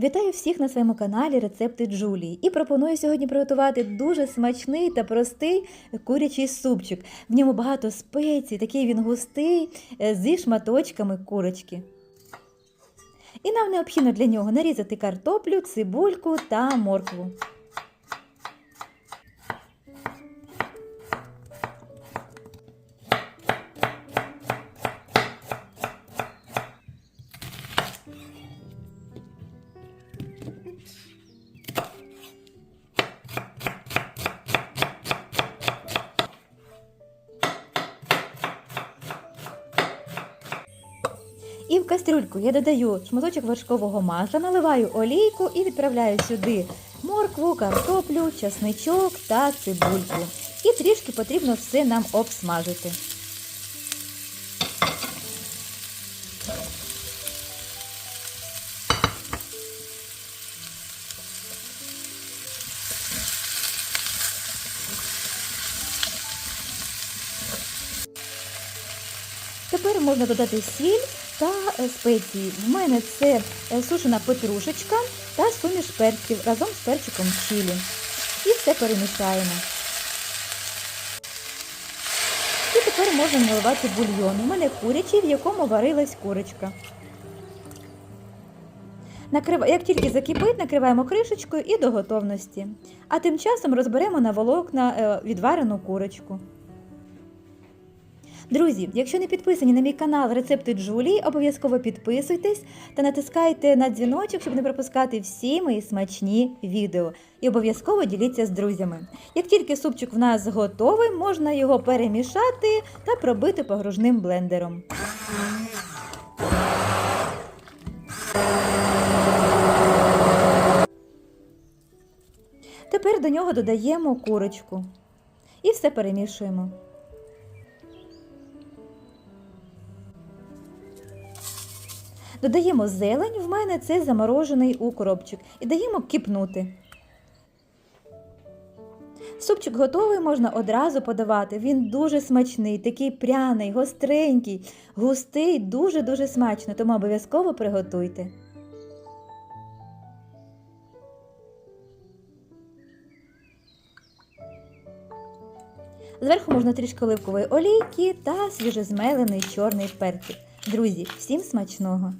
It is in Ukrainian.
Вітаю всіх на своєму каналі Рецепти Джулії і пропоную сьогодні приготувати дуже смачний та простий курячий супчик. В ньому багато спецій, такий він густий е, зі шматочками курочки. І нам необхідно для нього нарізати картоплю, цибульку та моркву. І в кастрюльку я додаю шматочок вершкового масла, наливаю олійку і відправляю сюди моркву, картоплю, часничок та цибульку. І трішки потрібно все нам обсмажити. Тепер можна додати сіль та е, спеції. В мене це е, сушена петрушечка та суміш перців разом з перчиком чилі. І все перемішаємо. І тепер можна наливати бульйон. У мене курячий, в якому варилась курочка. Як тільки закипить, накриваємо кришечкою і до готовності. А тим часом розберемо на волокна е, відварену курочку. Друзі, якщо не підписані на мій канал Рецепти Джулії, обов'язково підписуйтесь та натискайте на дзвіночок, щоб не пропускати всі мої смачні відео. І обов'язково діліться з друзями. Як тільки супчик в нас готовий, можна його перемішати та пробити погружним блендером. Тепер до нього додаємо курочку і все перемішуємо. Додаємо зелень, в мене це заморожений укропчик, і даємо кипнути. Супчик готовий, можна одразу подавати. Він дуже смачний, такий пряний, гостренький, густий, дуже-дуже смачно, тому обов'язково приготуйте. Зверху можна трішки оливкової олійки та свіжезмелений чорний перчик. Друзі, всім смачного!